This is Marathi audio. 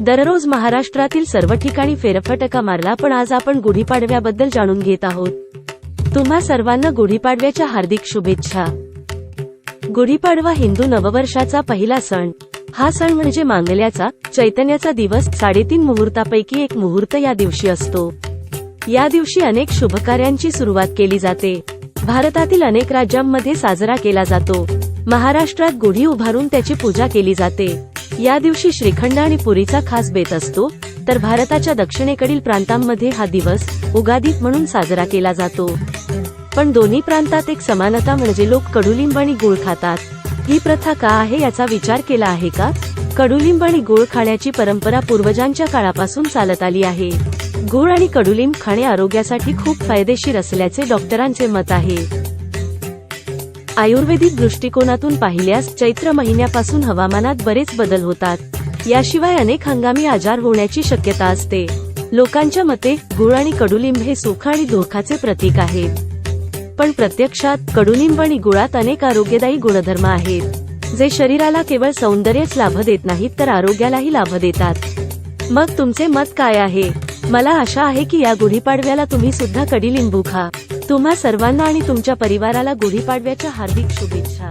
दररोज महाराष्ट्रातील सर्व ठिकाणी फेरफटका मारला पण आज आपण गुढीपाडव्याबद्दल जाणून घेत आहोत. तुम्हा सर्वांना गुढीपाडव्याच्या हार्दिक शुभेच्छा. गुढीपाडवा हिंदू नववर्षाचा पहिला सण. हा सण म्हणजे मांगल्याचा चैतन्याचा दिवस साडेतीन मुहूर्तापैकी एक मुहूर्त या दिवशी असतो. या दिवशी अनेक शुभकार्यांची सुरुवात केली जाते. भारतातील अनेक राज्यांमध्ये साजरा केला जातो. महाराष्ट्रात गुढी उभारून त्याची पूजा केली जाते. या दिवशी श्रीखंड आणि पुरीचा खास बेत असतो तर भारताच्या दक्षिणेकडील प्रांतांमध्ये हा दिवस उगादी म्हणून साजरा केला जातो. पण दोन्ही प्रांतात एक समानता म्हणजे लोक कडुलिंब आणि गुळ खातात. ही प्रथा का आहे याचा विचार केला आहे का? कडुलिंब आणि गुळ खाण्याची परंपरा पूर्वजांच्या काळापासून चालत आली आहे. गुळ आणि कडुलिंब खाणे आरोग्यासाठी खूप फायदेशीर असल्याचे डॉक्टरांचे मत आहे. आयुर्वेदिक दृष्टिकोनातून पाहिल्यास चैत्र महिन्यापासून हवामानात बरेच बदल होतात. याशिवाय अनेक हंगामी आजार होण्याची शक्यता असते. लोकांच्या मते गुळ आणि कडुलिंब हे सुख आणि धोकाचे प्रतीक आहेत. पण प्रत्यक्षात कडुलिंब आणि गुळात अनेक आरोग्यदायी गुणधर्म आहेत. जे शरीराला केवळ सौंदर्यच लाभ देत नाहीत तर आरोग्यालाही लाभ देतात. मग तुमचे मत काय आहे? मला आशा आहे की या गुढीपाडव्याला तुम्ही सुद्धा कडीलिंबू खा. तुम्हा सर्वांना आणि तुमच्या परिवाराला गुढीपाडव्याच्या हार्दिक शुभेच्छा.